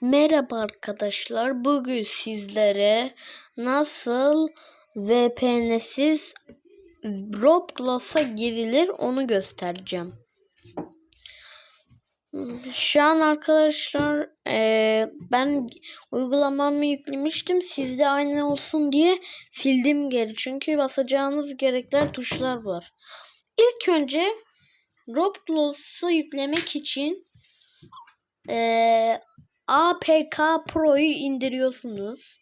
Merhaba arkadaşlar. Bugün sizlere nasıl VPN'siz Roblox'a girilir onu göstereceğim. Şu an arkadaşlar eee, ben uygulamamı yüklemiştim. Sizde aynı olsun diye sildim geri. Çünkü basacağınız gerekler tuşlar var. İlk önce Roblox'u yüklemek için eee APK Pro'yu indiriyorsunuz.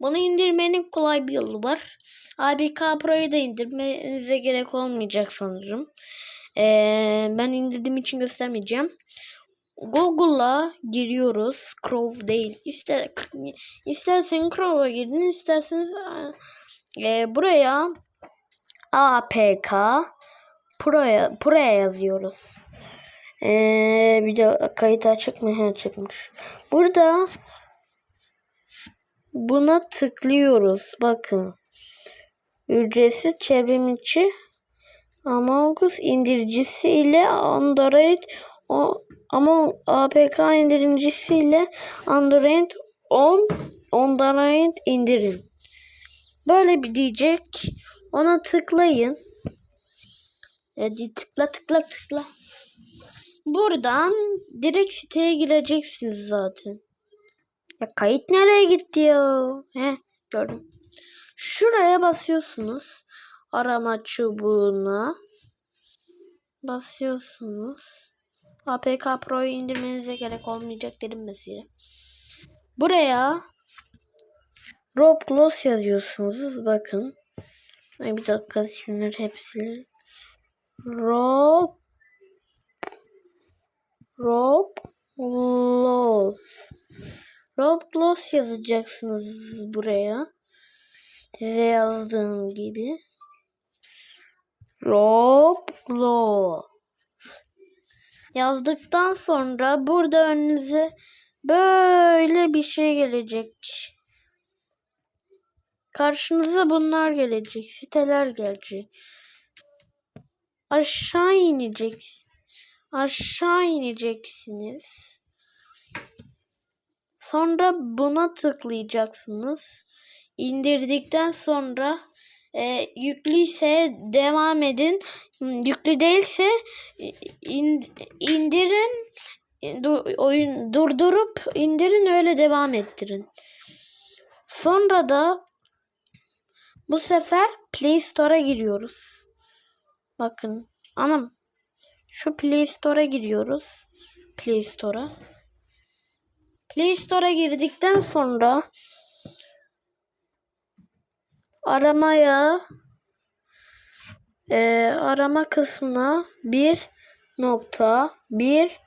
Bunu indirmenin kolay bir yolu var. APK Pro'yu da indirmenize gerek olmayacak sanırım. Ee, ben indirdiğim için göstermeyeceğim. Google'a giriyoruz. Chrome değil. İster, istersen Chrome'a girin, isterseniz e, buraya APK Pro'ya Pro'ya yazıyoruz. Ee, de kayıt açık mı? He, çıkmış. Burada buna tıklıyoruz. Bakın. Ücretsiz çevrimiçi Among Us indiricisi ile Android o ama APK indiricisi ile Android 10 Android indirin. Böyle bir diyecek. Ona tıklayın. Hadi tıkla tıkla tıkla. Buradan direkt siteye gireceksiniz zaten. Ya kayıt nereye gitti ya? He gördüm. Şuraya basıyorsunuz. Arama çubuğuna. Basıyorsunuz. APK Pro'yu indirmenize gerek olmayacak dedim mesela. Buraya Roblox yazıyorsunuz. Bakın. Bir dakika şunları hepsini. Rob Roblox. Roblox yazacaksınız buraya. Size yazdığım gibi. Roblox. Yazdıktan sonra burada önünüze böyle bir şey gelecek. Karşınıza bunlar gelecek. Siteler gelecek. Aşağı ineceksin aşağı ineceksiniz. Sonra buna tıklayacaksınız. İndirdikten sonra e, yüklüyse devam edin. Yüklü değilse in, indirin. Du, oyun durdurup indirin öyle devam ettirin. Sonra da bu sefer Play Store'a giriyoruz. Bakın anam şu Play Store'a giriyoruz. Play Store'a. Play Store'a girdikten sonra aramaya e, arama kısmına bir nokta bir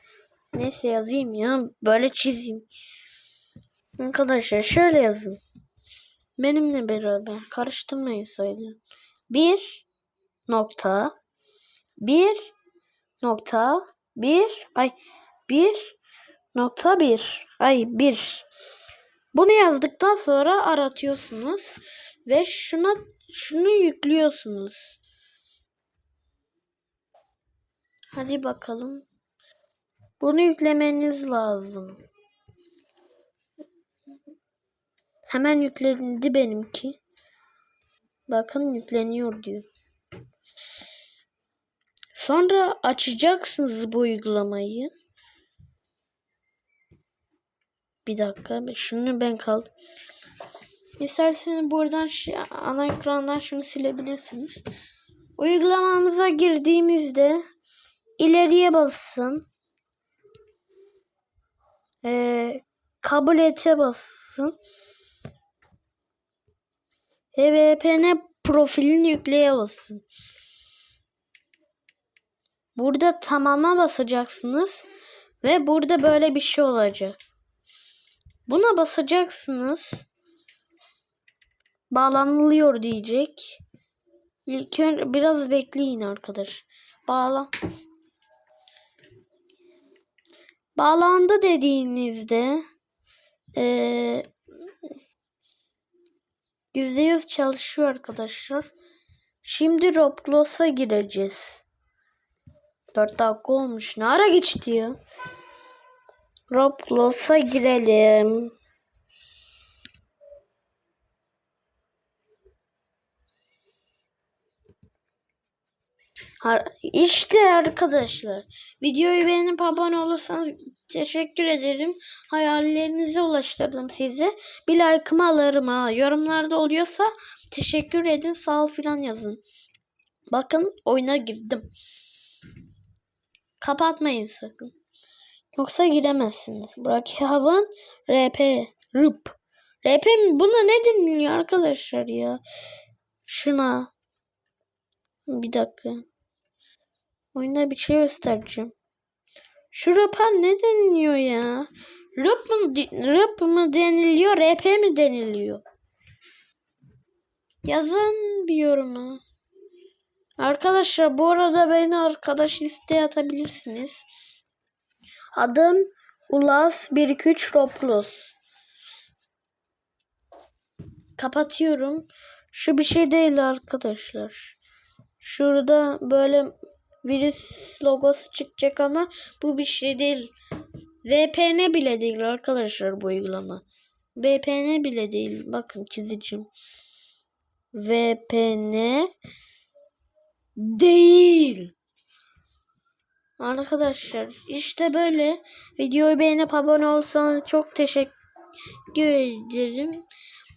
neyse yazayım ya böyle çizeyim. Arkadaşlar şöyle yazın. Benimle beraber karıştırmayın sayıları. Bir nokta bir nokta bir ay bir nokta bir ay bir bunu yazdıktan sonra aratıyorsunuz ve şuna şunu yüklüyorsunuz. Hadi bakalım. Bunu yüklemeniz lazım. Hemen yüklendi benimki. Bakın yükleniyor diyor. Sonra açacaksınız bu uygulamayı. Bir dakika. Şunu ben kaldım. İsterseniz buradan ana ekrandan şunu silebilirsiniz. Uygulamamıza girdiğimizde ileriye basın. Ee, kabul ete basın. VPN profilini yükleye basın. Burada tamama basacaksınız ve burada böyle bir şey olacak. Buna basacaksınız. Bağlanılıyor diyecek. İlk önce biraz bekleyin arkadaş. Bağla. Bağlandı dediğinizde ee, %100 çalışıyor arkadaşlar. Şimdi Roblox'a gireceğiz. 4 dakika olmuş. Ne ara geçti ya? Roblox'a girelim. İşte arkadaşlar. Videoyu beğenip abone olursanız teşekkür ederim. Hayallerinize ulaştırdım sizi. Bir like'ımı alırım ha. Yorumlarda oluyorsa teşekkür edin sağ ol filan yazın. Bakın oyuna girdim. Kapatmayın sakın. Yoksa giremezsiniz. Burak'ın RP. RIP. RP mi? Buna ne deniliyor arkadaşlar ya? Şuna. Bir dakika. Oyunda bir şey göstereceğim. Şu rapa ne deniliyor ya? Rap mı, rap mı deniliyor, RP mi deniliyor? Yazın bir yoruma. Arkadaşlar bu arada beni arkadaş listeye atabilirsiniz. Adım Ulas 123 Roblox. Kapatıyorum. Şu bir şey değil arkadaşlar. Şurada böyle virüs logosu çıkacak ama bu bir şey değil. VPN bile değil arkadaşlar bu uygulama. VPN bile değil. Bakın çizeceğim. VPN değil. Arkadaşlar işte böyle videoyu beğenip abone olsanız çok teşekkür ederim.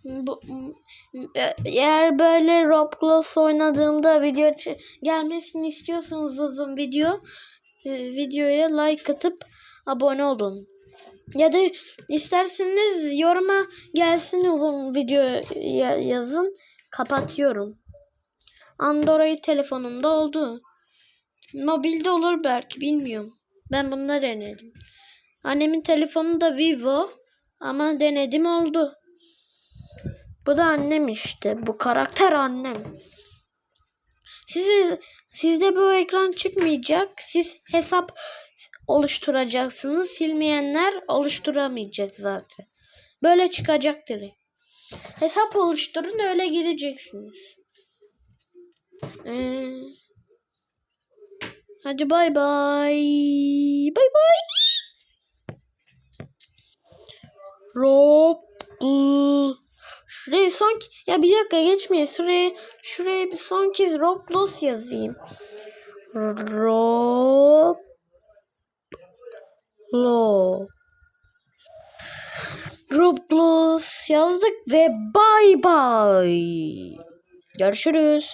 Bu, eğer böyle Roblox oynadığımda video gelmesini istiyorsanız uzun video e, videoya like atıp abone olun. Ya da isterseniz yoruma gelsin uzun video ya- yazın. Kapatıyorum. Android telefonumda oldu. Mobilde olur belki bilmiyorum. Ben bunları denedim. Annemin telefonu da Vivo ama denedim oldu. Bu da annem işte. Bu karakter annem. Siz, sizde bu ekran çıkmayacak. Siz hesap oluşturacaksınız. Silmeyenler oluşturamayacak zaten. Böyle çıkacak direkt. Hesap oluşturun öyle gireceksiniz. Ee, hadi bay bay. Bay bay. Rob. Şuraya son ya bir dakika geçmeyin. Şuraya şuraya bir son kez Roblox yazayım. Rob Lo. Roblox yazdık ve bay bay. Görüşürüz.